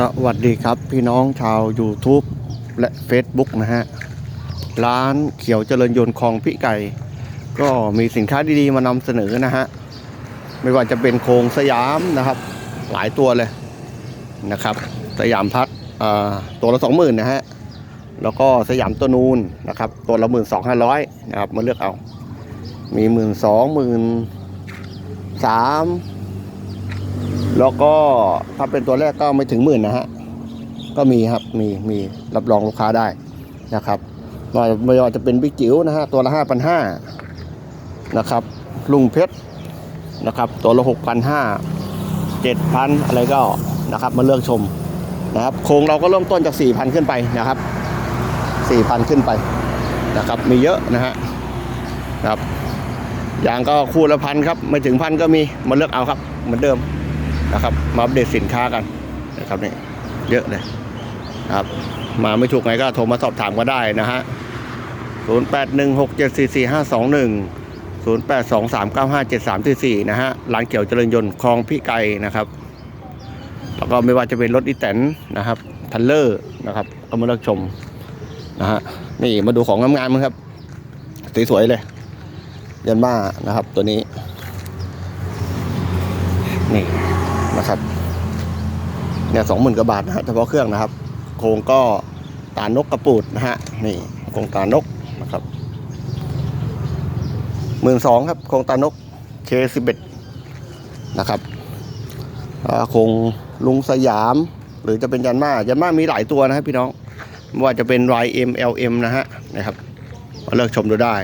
สวัสดีครับพี่น้องชาว YouTube และ Facebook นะฮะ ร้านเขียวเจริญยนต์คลองพิไก่ ก็มีสินค้าดีๆมานำเสนอนะฮะ ไม่ว่าจะเป็นโครงสยามนะครับ หลายตัวเลยนะครับ สยามพัดตัวละสองหมื่นนะฮะ แล้วก็สยามตัวนูนนะครับ ตัวละหมื่นสองห้าร้อยนะครับ มาเลือกเอา มีหมื่นสองหมื่นสาม แล้วก็ถ้าเป็นตัวแรกก็ไม่ถึงหมื่นนะฮะ ก็มีครับ มี มีรับรองลูกค้าได้นะครับไม่ว่าจะเป็นบิ๊กจิ๋วนะฮะ ตัวละห้าพันห้านะครับ ลุงเพชรนะครับ ตัวละหกพันห้าเจ็ดพันอะไรก็นะครับ มาเลือกชมนะครับ โครงเราก็เริ่มต้นจากสี่พันขึ้นไปนะครับสี่พันขึ้นไปนะครับ มีเยอะนะฮะครับ อย่างก็คู่ละพันครับ ไม่ถึงพันก็มี มาเลือกเอาครับ เหมือนเดิม นะครับ มาอัปเดตสินค้ากันนะครับนี่เยอะเลยครับ มาไม่ถูกไงก็โทรมาสอบถามก็ได้นะฮะ0 8 1 6 7 4 4 5 2 1 0 8 2 3 9 5 7 3 4 4นะฮะร้านเกี่ยวเจริญยนต์คลองพี่ไก่นะครับ แล้วก็ไม่ว่าจะเป็นรถอีแตนนะครับทันเลอร์นะครับก็มาเลือกชมนะฮะนี่มาดูของงามๆมั้งครับสวยๆเลยยันบ้านะครับตัวนี้ นี่ เนี่ยสองหมื่นกว่าบาทนะฮะเฉพาะเครื่องนะครับ โครงก็ตานกกระปูดนะฮะนี่โครงตานกนะครับหมื่นสองครับโครงตานกเคสิบเอ็ดนะครับโครงลุงสยาม หรือจะเป็นยันมายันมามีหลายตัวนะครับพี่น้องไม่ว่าจะเป็น YM LM นะฮะนะครับมาเลือกชมดูได้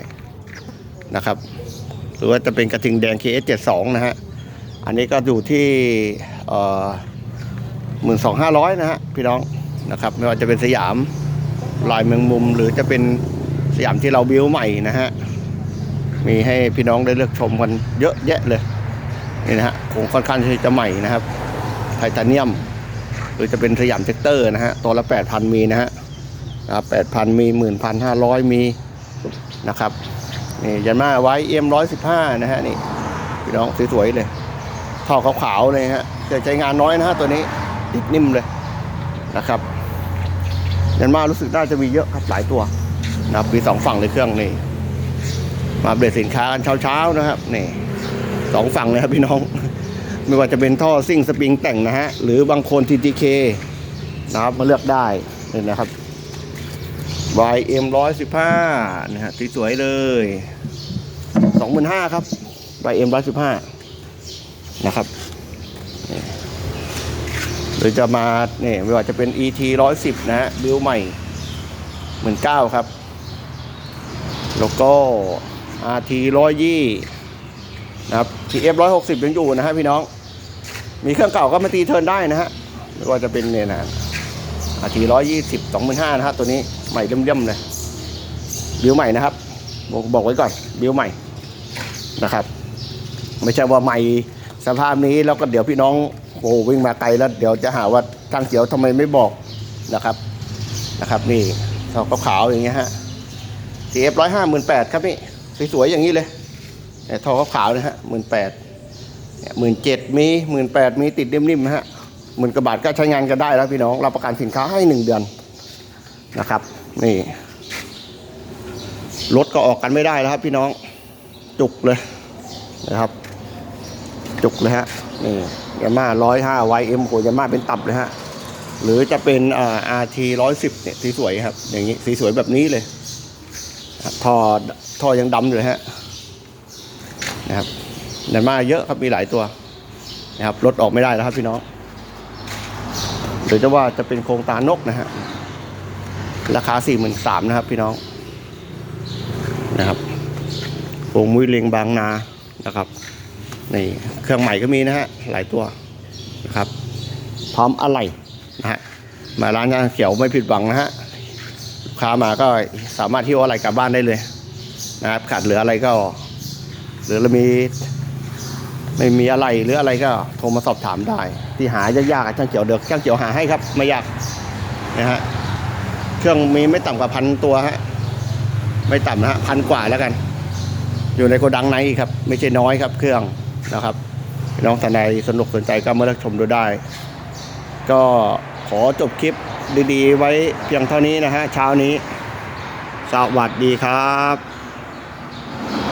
นะครับ หรือว่าจะเป็นกระทิงแดง KS72 นะฮะ อันนี้ก็อยู่ที่หมื่นสองห้าร้อยนะฮะพี่น้องนะครับ ไม่ว่าจะเป็นสยามลายเมืองมุม หรือจะเป็นสยามที่เราบิวใหม่นะฮะ มีให้พี่น้องได้เลือกชมกันเยอะแยะเลยนี่นะฮะคงค่อนข้างที่จะใหม่นะครับไทเทเนียม หรือจะเป็นสยามเซกเตอร์นะฮะตัวละแปดพันมีนะฮะแปดพันมีหมื่นพันห้าร้อยมีนะครับนี่ยันมาไว้เอ็มร้อยสิบห้านะฮะนี่พี่น้องสวยๆเลย ท่อขาวๆเลยฮะจะใช้งานน้อยนะฮะตัวนี้ติดนิ่มเลยนะครับยันมารู้สึกน่าจะมีเยอะครับหลายตัวนะครับมีสองฝั่งเลยเครื่องนี่มาอัปเดตสินค้ากันเช้าๆนะครับนี่สองฝั่งเลยครับพี่น้อง ไม่ว่าจะเป็นท่อซิ่งสปริงแต่งนะฮะหรือบางคน TTK นะครับมาเลือกได้นี่นะครับ YM 115นะฮะสวยๆเลย 25,000 ครับ YM 115 นะครับหรือจะมาเนี่ยไม่ว่าจะเป็น ET 110 นะฮะบิวใหม่หมื่นเก้าครับ แล้วก็ RT 120นะครับ TF 160 ยังอยู่นะฮะพี่น้อง มีเครื่องเก่าก็มาตีเทินได้นะฮะไม่ว่าจะเป็นเนี่ยนะ RT 120 25,000นะฮะตัวนี้ใหม่เลี่ยมๆเลยบิวใหม่นะครับบอกบอกไว้ก่อนบิวใหม่นะครับ ไม่ใช่ว่าใหม่ สภาพนี้แล้วก็เดี๋ยวพี่น้องโอ้วิ่งมาไกลแล้ว เดี๋ยวจะหาว่าทางเขียวทำไมไม่บอกนะครับนะครับ นี่เขาขาวๆอย่างเงี้ยฮะ TF ร้อยห้าหมื่นแปดครับนี่สวยๆอย่างนี้เลยเนี่ทอขาวๆนะฮะหมื่นแปดหมื่นเจ็ดมีหมื่นแปดมีติดนิ่มๆนะฮะหมื่นกว่าบาทก็ใช้งานกันได้แล้วพี่น้องรับประกันสินค้าให้หนึ่งเดือนนะครับ นี่รถก็ออกกันไม่ได้แล้วครับพี่น้องจุกเลยนะครับ จุกเลยฮะนี่ยาม่าร้อยห้าไวเอ็มโหยาม่าเป็นตับเลยฮะหรือจะเป็นอ่าอาร์ทีร้อยสิบเนี่ยสีสวยครับ อย่างนี้สีสวยแบบนี้เลยท่อท่อยังดำอยู่เลยฮะนะครับยาม่าเยอะครับมีหลายตัวนะครับรถออกไม่ได้แล้วครับพี่น้องหรือจะว่าจะเป็นโครงตานกนะฮะราคาสี่หมื่นสามนะครับพี่น้องนะครับโครงมุ้ยเลียงบางนานะครับ นี่เครื่องใหม่ก็มีนะฮะหลายตัวนะครับ พร้อมอะไรนะฮะมาร้านยางเขียวไม่ผิดหวังนะฮะลูกค้ามาก็สามารถที่ว่าอะไรกลับบ้านได้เลยนะครับขาดเหลืออะไรก็ หรือเรามี ไม่มีอะไรหรืออะไรก็โทรมาสอบถามได้ ที่หายากๆอะช่างเขียวเดือกช่างเขียวหาให้ครับ ไม่ยากนะฮะเครื่องมีไม่ต่ำกว่าพันตัวฮะไม่ต่ำนะฮะพันกว่าแล้วกัน อยู่ในโกดังไหนครับ ไม่ใช่น้อยครับเครื่อง นะครับน้องทนายสนุกสนใจก็มาเลือกชมดูได้ ก็ขอจบคลิปดีๆ ไว้เพียงเท่านี้นะฮะเช้านี้ สวัสดีครับ